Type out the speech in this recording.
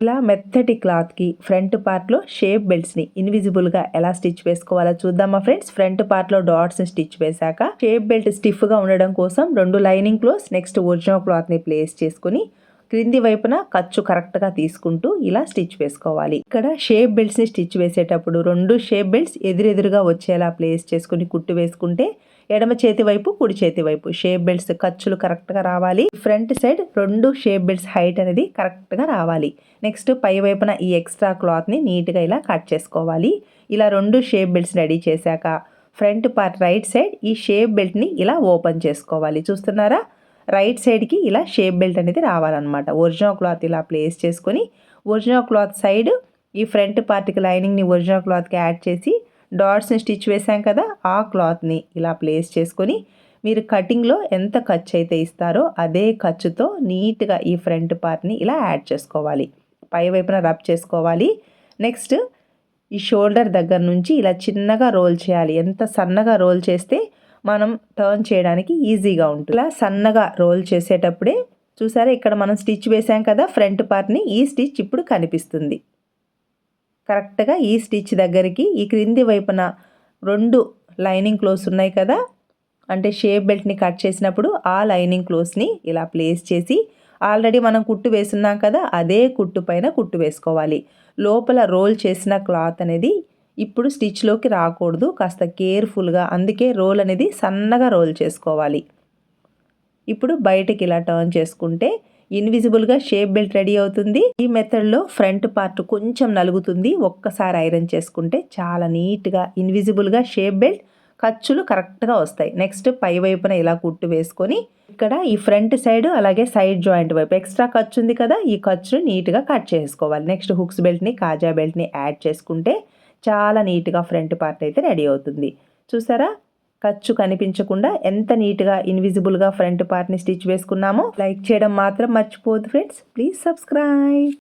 ఇలా మెత్తటి క్లాత్కి ఫ్రంట్ పార్ట్లో షేప్ బెల్ట్స్ని ఇన్విజిబుల్గా ఎలా స్టిచ్ వేసుకోవాలో చూద్దామా ఫ్రెండ్స్. ఫ్రంట్ పార్ట్లో డాట్స్ని స్టిచ్ వేశాక షేప్ బెల్ట్ స్టిఫ్గా ఉండడం కోసం రెండు లైనింగ్ క్లోస్ నెక్స్ట్ ఒరిజినల్ క్లాత్ని ప్లేస్ చేసుకుని క్రింది వైపున ఖర్చు కరెక్ట్గా తీసుకుంటూ ఇలా స్టిచ్ వేసుకోవాలి. ఇక్కడ షేప్ బెల్ట్స్ని స్టిచ్ వేసేటప్పుడు రెండు షేప్ బెల్ట్స్ ఎదురెదురుగా వచ్చేలా ప్లేస్ చేసుకుని కుట్టు వేసుకుంటే ఎడమ చేతి వైపు కుడి చేతి వైపు. షేప్ బెల్ట్స్ ఖర్చులు కరెక్ట్గా రావాలి. ఫ్రంట్ సైడ్ రెండు షేప్ బెల్ట్స్ హైట్ అనేది కరెక్ట్గా రావాలి. నెక్స్ట్ పై వైపున ఈ ఎక్స్ట్రా క్లాత్ని నీట్గా ఇలా కట్ చేసుకోవాలి. ఇలా రెండు షేప్ బెల్ట్స్ రెడీ చేశాక ఫ్రంట్ పార్ట్ రైట్ సైడ్ ఈ షేప్ బెల్ట్ని ఇలా ఓపెన్ చేసుకోవాలి. చూస్తున్నారా? రైట్ సైడ్కి ఇలా షేప్ బెల్ట్ అనేది రావాలన్నమాట. ఒరిజినల్ క్లాత్ ఇలా ప్లేస్ చేసుకొని ఒరిజినల్ క్లాత్ సైడ్ ఈ ఫ్రంట్ పార్ట్కి లైనింగ్ని ఒరిజినల్ క్లాత్కి యాడ్ చేసి డాట్స్ని స్టిచ్ వేసాం కదా ఆ క్లాత్ని ఇలా ప్లేస్ చేసుకొని మీరు కటింగ్లో ఎంత ఖర్చు అయితే ఇస్తారో అదే ఖర్చుతో నీట్గా ఈ ఫ్రంట్ పార్ట్ని ఇలా యాడ్ చేసుకోవాలి. పై వైపున రబ్ చేసుకోవాలి. నెక్స్ట్ ఈ షోల్డర్ దగ్గర నుంచి ఇలా చిన్నగా రోల్ చేయాలి. ఎంత సన్నగా రోల్ చేస్తే మనం టర్న్ చేయడానికి ఈజీగా ఉంటుంది. ఇలా సన్నగా రోల్ చేసేటప్పుడే చూసారా ఇక్కడ మనం స్టిచ్ వేసాం కదా ఫ్రంట్ పార్ట్ని ఈ స్టిచ్ ఇప్పుడు కనిపిస్తుంది. కరెక్ట్గా ఈ స్టిచ్ దగ్గరికి ఈ క్రింది వైపున రెండు లైనింగ్ క్లోత్స్ ఉన్నాయి కదా? అంటే షేప్ బెల్ట్ని కట్ చేసినప్పుడు ఆ లైనింగ్ క్లోత్స్ని ఇలా ప్లేస్ చేసి ఆల్రెడీ మనం కుట్టు వేసున్నాం కదా అదే కుట్టు పైన కుట్టు వేసుకోవాలి. లోపల రోల్ చేసిన క్లాత్ అనేది ఇప్పుడు స్టిచ్లోకి రాకూడదు కాస్త కేర్ఫుల్గా అందుకే రోల్ అనేది సన్నగా రోల్ చేసుకోవాలి. ఇప్పుడు బయటకి ఇలా టర్న్ చేసుకుంటే ఇన్విజిబుల్గా షేప్ బెల్ట్ రెడీ అవుతుంది. ఈ మెథడ్లో ఫ్రంట్ పార్ట్ కొంచెం నలుగుతుంది. ఒక్కసారి ఐరన్ చేసుకుంటే చాలా నీట్గా ఇన్విజిబుల్గా షేప్ బెల్ట్ ఖర్చులు కరెక్ట్గా వస్తాయి. నెక్స్ట్ పై వైపున ఇలా కుట్టు వేసుకొని ఇక్కడ ఈ ఫ్రంట్ సైడ్ అలాగే సైడ్ జాయింట్ వైపు ఎక్స్ట్రా ఖర్చు ఉంది కదా ఈ ఖర్చును నీట్గా కట్ చేసుకోవాలి. నెక్స్ట్ హుక్స్ బెల్ట్ని కాజా బెల్ట్ని యాడ్ చేసుకుంటే చాలా నీట్గా ఫ్రంట్ పార్ట్ అయితే రెడీ అవుతుంది. చూసారా? ఖర్చు కనిపించకుండా ఎంత నీట్గా ఇన్విజిబుల్గా ఫ్రంట్ పార్ట్ని స్టిచ్ వేసుకున్నామో లైక్ చేయడం మాత్రం మర్చిపోదు ఫ్రెండ్స్ ప్లీజ్ సబ్స్క్రైబ్